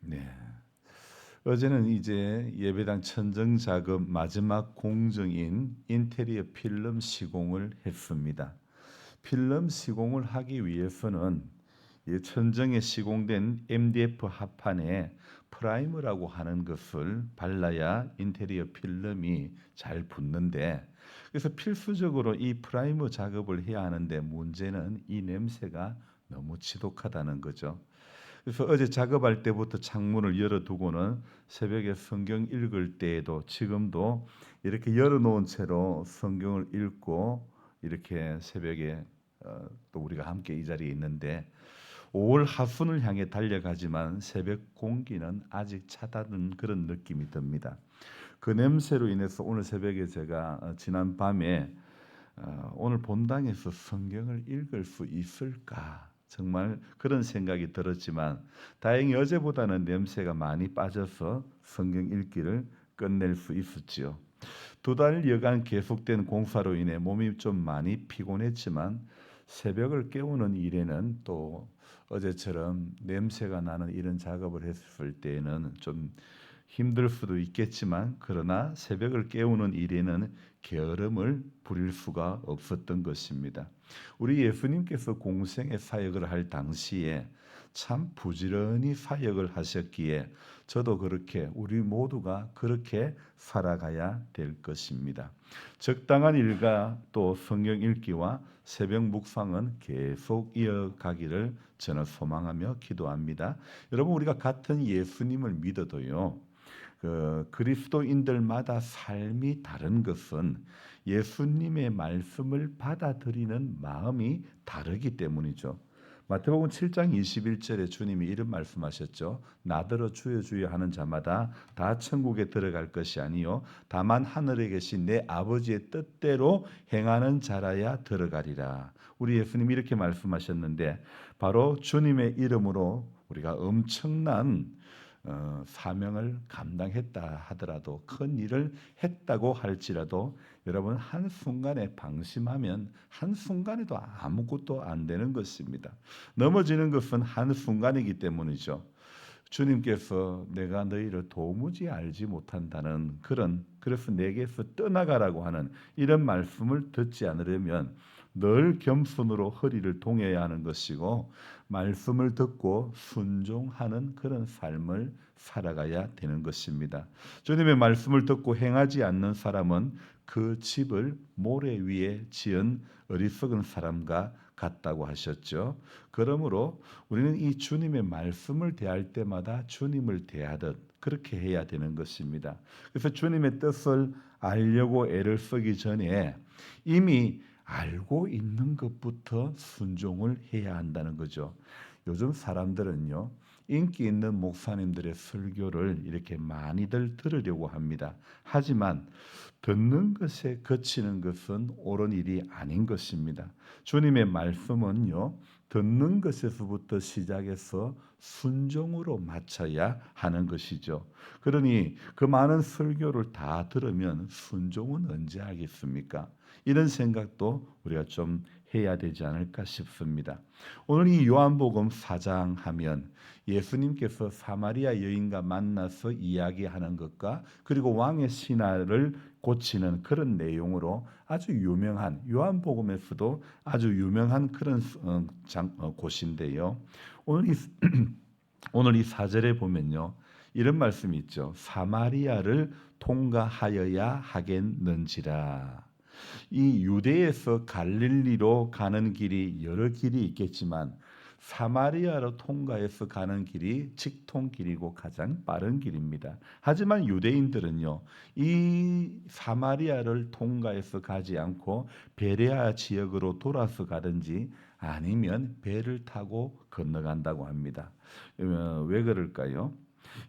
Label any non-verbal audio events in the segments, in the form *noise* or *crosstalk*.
네. 어제는 이제 예배당 천정 작업 마지막 공정인 인테리어 필름 시공을 했습니다. 필름 시공을 하기 위해서는 이 천정에 시공된 MDF 합판에 프라이머라고 하는 것을 발라야 인테리어 필름이 잘 붙는데 그래서 필수적으로 이 프라이머 작업을 해야 하는데 문제는 이 냄새가 너무 지독하다는 거죠. 그래서 어제 작업할 때부터 창문을 열어두고는 새벽에 성경 읽을 때에도 지금도 이렇게 열어놓은 채로 성경을 읽고 이렇게 새벽에 어, 또 우리가 함께 이 자리에 있는데 5월 하순을 향해 달려가지만 새벽 공기는 아직 차다는 그런 느낌이 듭니다. 그 냄새로 인해서 오늘 새벽에 제가 어, 지난 밤에 어, 오늘 본당에서 성경을 읽을 수 있을까 정말 그런 생각이 들었지만 다행히 어제보다는 냄새가 많이 빠져서 성경 읽기를 끝낼 수 있었지요. 두 달 여간 계속된 공사로 인해 몸이 좀 많이 피곤했지만 새벽을 깨우는 일에는 또 어제처럼 냄새가 나는 이런 작업을 했을 때에는 좀 힘들 수도 있겠지만 그러나 새벽을 깨우는 일에는 게으름을 부릴 수가 없었던 것입니다. 우리 예수님께서 공생의 사역을 할 당시에 참 부지런히 사역을 하셨기에 저도 그렇게 우리 모두가 그렇게 살아가야 될 것입니다. 적당한 일과 또 성경 읽기와 새벽 묵상은 계속 이어가기를 저는 소망하며 기도합니다. 여러분 우리가 같은 예수님을 믿어도요. 그 그리스도인들마다 삶이 다른 것은 예수님의 말씀을 받아들이는 마음이 다르기 때문이죠. 마태복음 7장 21절에 주님이 이런 말씀하셨죠. 나더러 주여 주여 하는 자마다 다 천국에 들어갈 것이 아니요 다만 하늘에 계신 내 아버지의 뜻대로 행하는 자라야 들어가리라. 우리 예수님이 이렇게 말씀하셨는데 바로 주님의 이름으로 우리가 엄청난 어, 사명을 감당했다 하더라도 큰 일을 했다고 할지라도 여러분 한 순간에 방심하면 한 순간에도 아무것도 안 되는 것입니다. 넘어지는 것은 한 순간이기 때문이죠. 주님께서 내가 너희를 도무지 알지 못한다는 그런 그래서 내게서 떠나가라고 하는 이런 말씀을 듣지 않으려면 늘 겸손으로 허리를 동여야 하는 것이고 말씀을 듣고 순종하는 그런 삶을 살아가야 되는 것입니다. 주님의 말씀을 듣고 행하지 않는 사람은 그 집을 모래 위에 지은 어리석은 사람과 같다고 하셨죠. 그러므로 우리는 이 주님의 말씀을 대할 때마다 주님을 대하듯 그렇게 해야 되는 것입니다. 그래서 주님의 뜻을 알려고 애를 쓰기 전에 이미 알고 있는 것부터 순종을 해야 한다는 거죠. 요즘 사람들은요. 인기 있는 목사님들의 설교를 이렇게 많이들 들으려고 합니다. 하지만 듣는 것에 거치는 것은 옳은 일이 아닌 것입니다. 주님의 말씀은요. 듣는 것에서부터 시작해서 순종으로 맞춰야 하는 것이죠. 그러니 그 많은 설교를 다 들으면 순종은 언제 하겠습니까? 이런 생각도 우리가 좀 해야 되지 않을까 싶습니다. 오늘 이 요한복음 4장 하면 예수님께서 사마리아 여인과 만나서 이야기하는 것과 그리고 왕의 신하를 고치는 그런 내용으로 아주 유명한 요한복음에서도 아주 유명한 그런 어, 장, 어, 곳인데요. 오늘 이 *clears throat* 오늘 이 사절에 보면요. 이런 말씀이 있죠. 사마리아를 통과하여야 하겠는지라. 이 유대에서 갈릴리로 가는 길이 여러 길이 있겠지만 사마리아로 통과해서 가는 길이 직통 길이고 가장 빠른 길입니다. 하지만 유대인들은요, 이 사마리아를 통과해서 가지 않고 베레아 지역으로 돌아서 가든지 아니면 배를 타고 건너간다고 합니다. 어, 왜 그럴까요?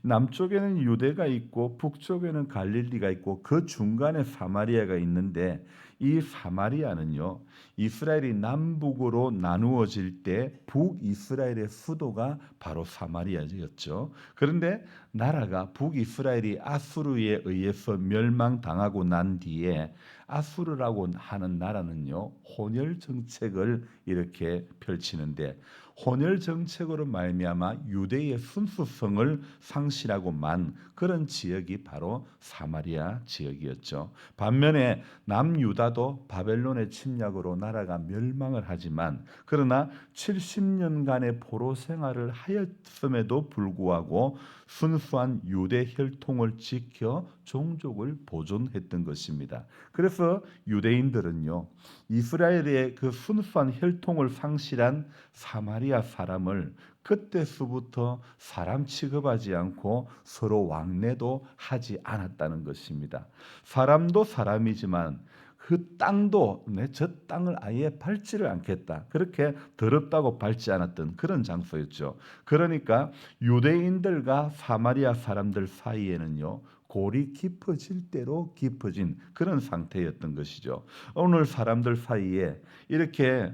남쪽에는 유대가 있고 북쪽에는 갈릴리가 있고 그 중간에 사마리아가 있는데 이 사마리아는요 이스라엘이 남북으로 나누어질 때 북이스라엘의 수도가 바로 사마리아였죠. 그런데 나라가 북이스라엘이 아수르에 의해서 멸망당하고 난 뒤에 아수르라고 하는 나라는요 혼혈 정책을 이렇게 펼치는데 혼혈 정책으로 말미암아 유대의 순수성을 상실하고만 그런 지역이 바로 사마리아 지역이었죠. 반면에 남유다도 바벨론의 침략으로 나라가 멸망을 하지만 그러나 70년간의 포로 생활을 하였음에도 불구하고 순수한 유대 혈통을 지켜 종족을 보존했던 것입니다. 그래서 유대인들은요 이스라엘의 그 순수한 혈통을 상실한 사마리아 사람을 그때서부터 사람 취급하지 않고 서로 왕래도 하지 않았다는 것입니다. 사람도 사람이지만 그 땅도 내 저 땅을 아예 밟지를 않겠다. 그렇게 더럽다고 밟지 않았던 그런 장소였죠. 그러니까 유대인들과 사마리아 사람들 사이에는요. 골이 깊어질 대로 깊어진 그런 상태였던 것이죠. 오늘 사람들 사이에 이렇게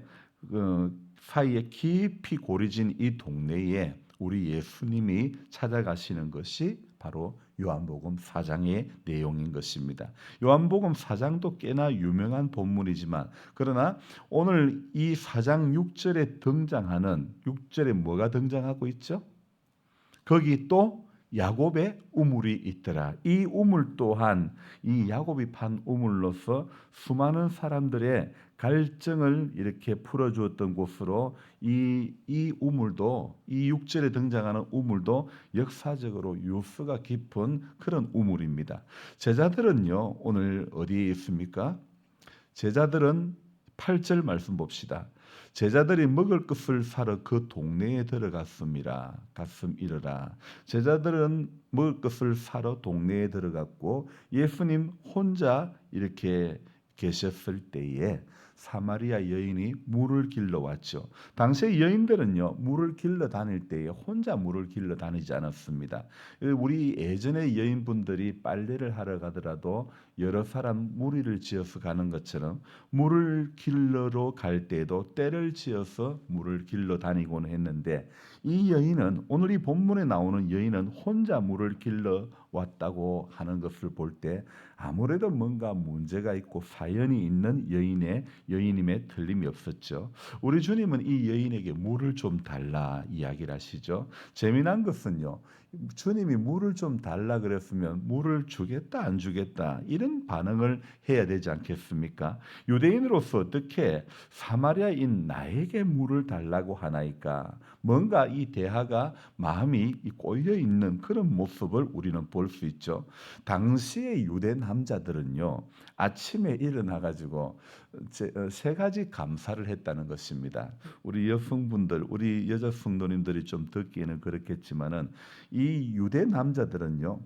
어, 사이에 깊이 고리진 이 동네에 우리 예수님이 찾아가시는 것이 바로 요한복음 4장의 내용인 것입니다. 요한복음 4장도 꽤나 유명한 본문이지만 그러나 오늘 이 4장 6절에 등장하는 6절에 뭐가 등장하고 있죠? 거기 또 야곱의 우물이 있더라. 이 우물 또한 이 야곱이 판 우물로서 수많은 사람들의 갈증을 이렇게 풀어주었던 곳으로 이, 이 우물도 이 6절에 등장하는 우물도 역사적으로 유수가 깊은 그런 우물입니다. 제자들은요 오늘 어디에 있습니까? 제자들은 8절 말씀 봅시다. 제자들이 먹을 것을 사러 그 동네에 들어갔습니다. 갔음 이르라. 제자들은 먹을 것을 사러 동네에 들어갔고 예수님 혼자 이렇게 계셨을 때에 사마리아 여인이 물을 길러 왔죠. 당시의 여인들은요 물을 길러 다닐 때에 혼자 물을 길러 다니지 않았습니다. 우리 예전의 여인분들이 빨래를 하러 가더라도 여러 사람 무리를 지어서 가는 것처럼 물을 길러러 갈 때도 때를 지어서 물을 길러 다니곤 했는데 이 여인은 오늘 이 본문에 나오는 여인은 혼자 물을 길러 왔다고 하는 것을 볼 때 아무래도 뭔가 문제가 있고 사연이 있는 여인의 여인임에 틀림이 없었죠. 우리 주님은 이 여인에게 물을 좀 달라 이야기를 하시죠. 재미난 것은요. 주님이 물을 좀 달라 그랬으면 물을 주겠다 안 주겠다 이런 반응을 해야 되지 않겠습니까? 유대인으로서 어떻게 사마리아인 나에게 물을 달라고 하나이까? 뭔가 이 대화가 마음이 꼬여 있는 그런 모습을 우리는 볼 수 있죠. 당시의 유대 남자들은요 아침에 일어나 가지고 어, 세 가지 감사를 했다는 것입니다. 우리 여성분들, 우리 여자 성도님들이 좀 듣기에는 그렇겠지만은 이 유대 남자들은요.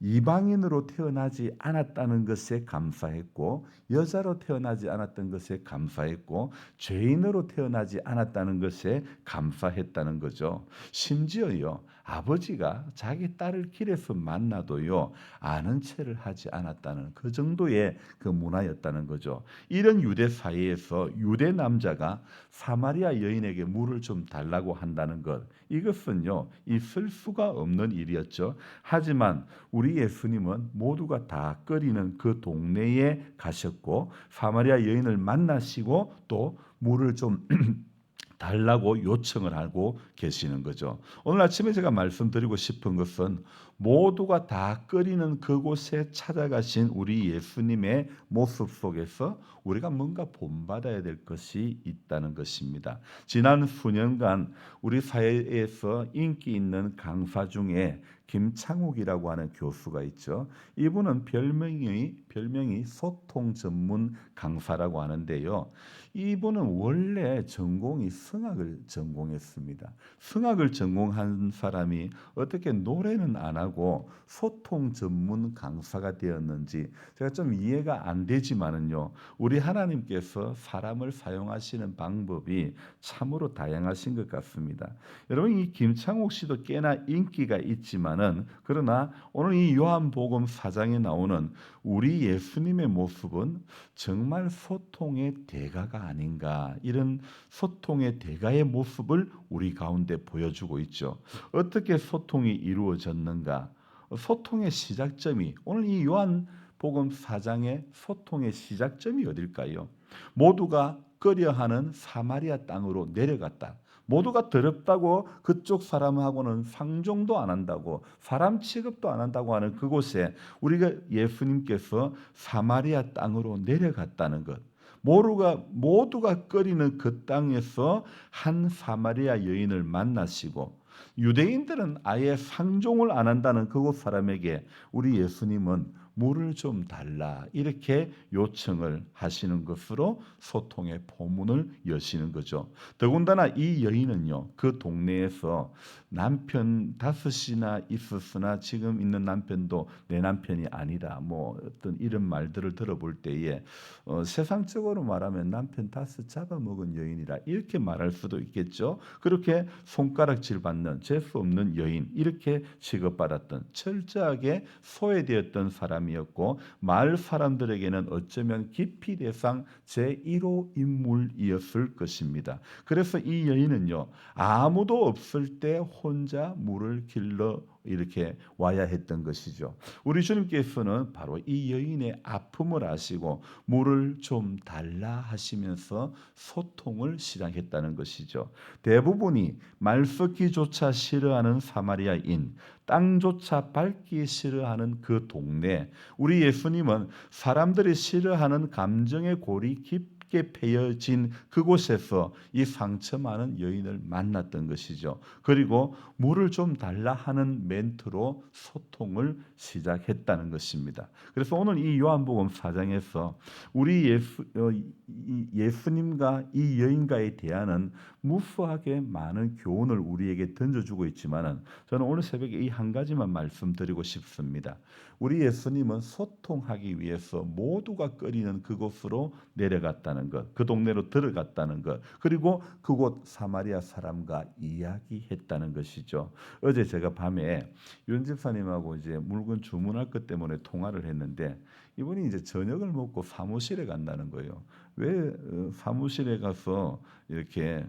이방인으로 태어나지 않았다는 것에 감사했고 여자로 태어나지 않았던 것에 감사했고 죄인으로 태어나지 않았다는 것에 감사했다는 거죠. 심지어요. 아버지가 자기 딸을 길에서 만나도요 아는 체를 하지 않았다는 그 정도의 그 문화였다는 거죠. 이런 유대 사회에서 유대 남자가 사마리아 여인에게 물을 좀 달라고 한다는 것 이것은요 있을 수가 없는 일이었죠. 하지만 우리 예수님은 모두가 다 끓이는 그 동네에 가셨고 사마리아 여인을 만나시고 또 물을 좀 *clears throat* 달라고 요청을 하고 계시는 거죠. 오늘 아침에 제가 말씀드리고 싶은 것은 모두가 다 끓이는 그곳에 찾아가신 우리 예수님의 모습 속에서 우리가 뭔가 본받아야 될 것이 있다는 것입니다. 지난 수년간 우리 사회에서 인기 있는 강사 중에 김창욱이라고 하는 교수가 있죠. 이분은 별명이 별명이 소통 전문 강사라고 하는데요. 이분은 원래 전공이 성악을 전공했습니다. 성악을 전공한 사람이 어떻게 노래는 안 하고 소통 전문 강사가 되었는지 제가 좀 이해가 안 되지만은요. 우리 하나님께서 사람을 사용하시는 방법이 참으로 다양하신 것 같습니다. 여러분 이 김창욱 씨도 꽤나 인기가 있지만 은 그러나 오늘 이 요한복음 4장에 나오는 우리 예수님의 모습은 정말 소통의 대가가 아닌가 이런 소통의 대가의 모습을 우리 가운데 보여주고 있죠. 어떻게 소통이 이루어졌는가? 소통의 시작점이 오늘 이 요한 복음 4장의 소통의 시작점이 어딜까요? 모두가 끓여하는 사마리아 땅으로 내려갔다. 모두가 더럽다고 그쪽 사람하고는 상종도 안 한다고 사람 취급도 안 한다고 하는 그곳에 우리가 예수님께서 사마리아 땅으로 내려갔다는 것. 모두가 모두가 끓이는 그 땅에서 한 사마리아 여인을 만나시고 유대인들은 아예 상종을 안 한다는 그곳 사람에게 우리 예수님은 물을 좀 달라 이렇게 요청을 하시는 것으로 소통의 포문을 여시는 거죠. 더군다나 이 여인은요 그 동네에서 남편 다섯이나 있었으나 지금 있는 남편도 내 남편이 아니다 뭐 어떤 이런 말들을 들어볼 때에 어, 세상적으로 말하면 남편 다섯 잡아먹은 여인이라 이렇게 말할 수도 있겠죠. 그렇게 손가락질 받는 재수 없는 여인 이렇게 취급받았던 철저하게 소외되었던 사람이 었고 마을 사람들에게는 어쩌면 깊이 대상 제 1호 인물이었을 것입니다. 그래서 이 여인은요 아무도 없을 때 혼자 물을 길러 이렇게 와야 했던 것이죠. 우리 주님께서는 바로 이 여인의 아픔을 아시고 물을 좀 달라 하시면서 소통을 시작했다는 것이죠. 대부분이 말 섞기조차 싫어하는 사마리아인, 땅조차 밟기 싫어하는 그 동네. 우리 예수님은 사람들이 싫어하는 감정의 골이 깊 깊게 패여진 그곳에서 이 상처 많은 여인을 만났던 것이죠. 그리고 물을 좀 달라 하는 멘트로 소통을 시작했다는 것입니다. 그래서 오늘 이 요한복음 4장에서 우리 예수, 어, 이 예수님과 이 여인과의 대화는 무수하게 많은 교훈을 우리에게 던져주고 있지만은 저는 오늘 새벽에 이 한 가지만 말씀드리고 싶습니다. 우리 예수님은 소통하기 위해서 모두가 끓이는 그곳으로 내려갔다는 것, 그 동네로 들어갔다는 것, 그리고 그곳 사마리아 사람과 이야기했다는 것이죠. 어제 제가 밤에 윤 집사님하고 이제 물건 주문할 것 때문에 통화를 했는데 이분이 이제 저녁을 먹고 사무실에 간다는 거예요. 왜 어, 사무실에 가서 이렇게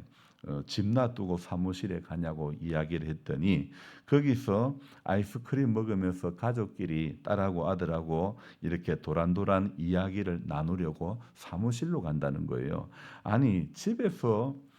어, 집 놔두고 사무실에 가냐고 이야기를 했더니 거기서 아이스크림 먹으면서 가족끼리 딸하고 아들하고 이렇게 도란도란 이야기를 나누려고 사무실로 간다는 거예요. 아니 집에서 어,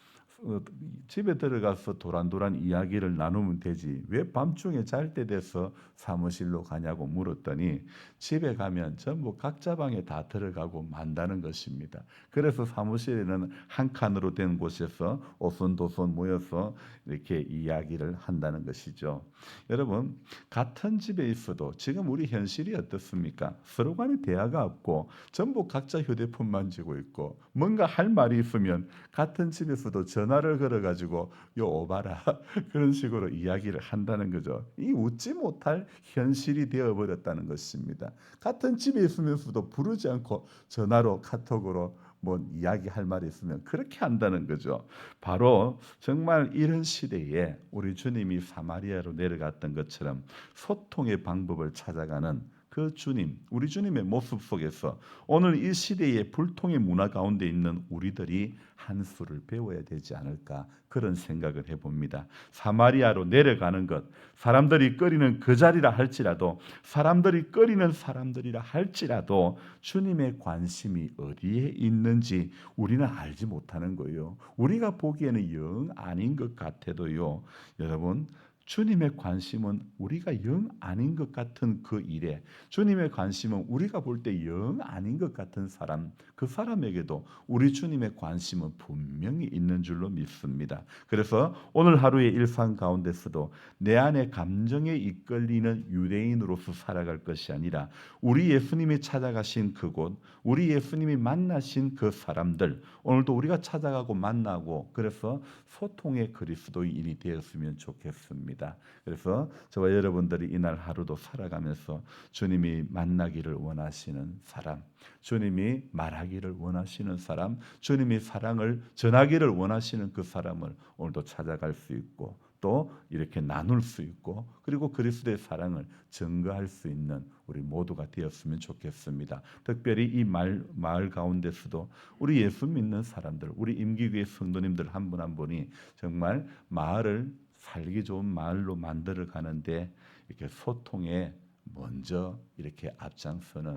집에 들어가서 도란도란 이야기를 나누면 되지 왜 밤중에 잘 때 돼서 사무실로 가냐고 물었더니 집에 가면 전부 각자 방에 다 들어가고 만다는 것입니다. 그래서 사무실에는 한 칸으로 된 곳에서 오손도손 모여서 이렇게 이야기를 한다는 것이죠. 여러분 같은 집에 있어도 지금 우리 현실이 어떻습니까? 서로 간에 대화가 없고 전부 각자 휴대폰 만 지고 있고 뭔가 할 말이 있으면 같은 집에서도 전화 를 걸어 가지고 요 오바라 *laughs* 그런 식으로 이야기를 한다는 거죠. 이 웃지 못할 현실이 되어 버렸다는 것입니다. 같은 집에 있으면서도 부르지 않고 전화로 카톡으로 뭐 이야기할 말이 있으면 그렇게 한다는 거죠. 바로 정말 이런 시대에 우리 주님이 사마리아로 내려갔던 것처럼 소통의 방법을 찾아가는 그 주님, 우리 주님의 모습 속에서 오늘 이 시대의 불통의 문화 가운데 있는 우리들이 한 수를 배워야 되지 않을까 그런 생각을 해봅니다. 사마리아로 내려가는 것, 사람들이 끓이는 그 자리라 할지라도, 사람들이 끓이는 사람들이라 할지라도 주님의 관심이 어디에 있는지 우리는 알지 못하는 거예요. 우리가 보기에는 영 아닌 것 같아도요, 여러분. 주님의 관심은 우리가 영 아닌 것 같은 그 일에 주님의 관심은 우리가 볼 때 영 아닌 것 같은 사람 그 사람에게도 우리 주님의 관심은 분명히 있는 줄로 믿습니다. 그래서 오늘 하루의 일상 가운데서도 내 안에 감정에 이끌리는 유대인으로서 살아갈 것이 아니라 우리 예수님이 찾아가신 그곳 우리 예수님이 만나신 그 사람들 오늘도 우리가 찾아가고 만나고 그래서 소통의 그리스도인이 되었으면 좋겠습니다. 그래서 저와 여러분들이 이날 하루도 살아가면서 주님이 만나기를 원하시는 사람, 주님이 말하기를 원하시는 사람, 주님이 사랑을 전하기를 원하시는 그 사람을 오늘도 찾아갈 수 있고 또 이렇게 나눌 수 있고 그리고 그리스도의 사랑을 증거할 수 있는 우리 모두가 되었으면 좋겠습니다. 특별히 이 말, 마을 가운데서도 우리 예수 믿는 사람들, 우리 임기교회 성도님들 한 분한 분이 정말 마을을 살기 좋은 마을로 만들어 가는데 이렇게 소통의 먼저 이렇게 앞장서는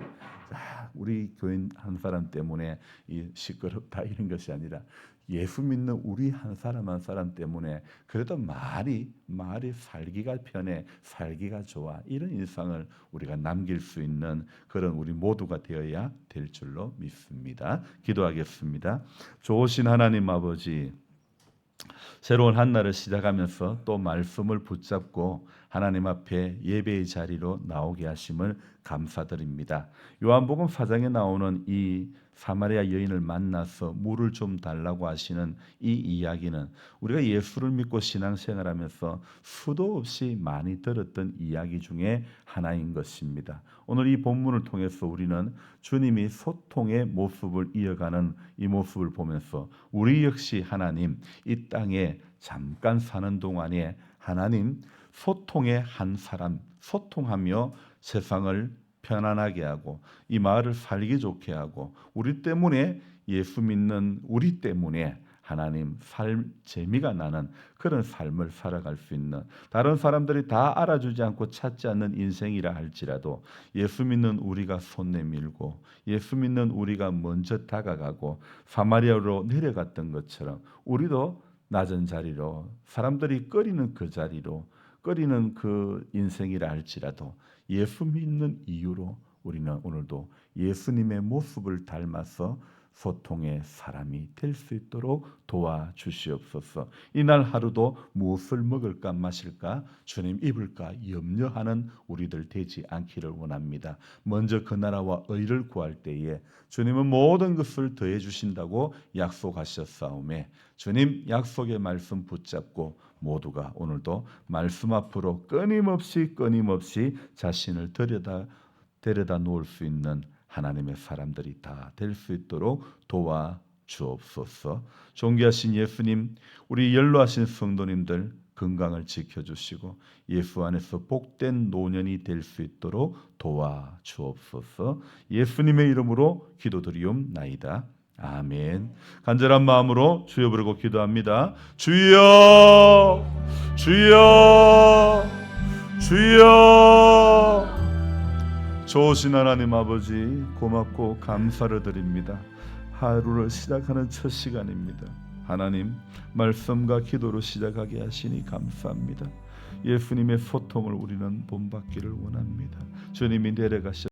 아, 우리 교인 한 사람 때문에 이 시끄럽다 이런 것이 아니라 예수 믿는 우리 한 사람 한 사람 때문에 그래도 말이 말이 살기가 편해 살기가 좋아 이런 일상을 우리가 남길 수 있는 그런 우리 모두가 되어야 될 줄로 믿습니다. 기도하겠습니다. 좋으신 하나님 아버지 새로운 한 날을 시작하면서 또 말씀을 붙잡고 하나님 앞에 예배의 자리로 나오게 하심을 감사드립니다. 요한복음 4장에 나오는 이 사마리아 여인을 만나서 물을 좀 달라고 하시는 이 이야기는 우리가 예수를 믿고 신앙생활하면서 수도 없이 많이 들었던 이야기 중에 하나인 것입니다. 오늘 이 본문을 통해서 우리는 주님이 소통의 모습을 이어가는 이 모습을 보면서 우리 역시 하나님 이 땅에 잠깐 사는 동안에 하나님 소통의 한 사람 소통하며 세상을 편안하게 하고 이 마을을 살기 좋게 하고 우리 때문에 예수 믿는 우리 때문에 하나님 삶 재미가 나는 그런 삶을 살아갈 수 있는 다른 사람들이 다 알아주지 않고 찾지 않는 인생이라 할지라도 예수 믿는 우리가 손 내밀고 예수 믿는 우리가 먼저 다가가고 사마리아로 내려갔던 것처럼 우리도 낮은 자리로 사람들이 꺼리는 그 자리로 꺼리는 그 인생이라 할지라도 예수 믿는 이유로 우리는 오늘도 예수님의 모습을 닮아서 소통의 사람이 될 수 있도록 도와주시옵소서. 이날 하루도 무엇을 먹을까 마실까 주님 입을까 염려하는 우리들 되지 않기를 원합니다. 먼저 그 나라와 의를 구할 때에 주님은 모든 것을 더해 주신다고 약속하셨사오매 주님 약속의 말씀 붙잡고 모두가 오늘도 말씀 앞으로 끊임없이 끊임없이 자신을 들여다 데려다 놓을 수 있는 하나님의 사람들이 다 될 수 있도록 도와 주옵소서. 존귀하신 예수님, 우리 연로하신 성도님들 건강을 지켜 주시고 예수 안에서 복된 노년이 될 수 있도록 도와 주옵소서. 예수님의 이름으로 기도드리옵나이다. 아멘. 간절한 마음으로 주여 부르고 기도합니다. 주여, 주여, 주여. 좋으신 하나님 아버지 고맙고 감사를 드립니다. 하루를 시작하는 첫 시간입니다. 하나님 말씀과 기도로 시작하게 하시니 감사합니다. 예수님의 소통을 우리는 본받기를 원합니다. 주님이 내려가셨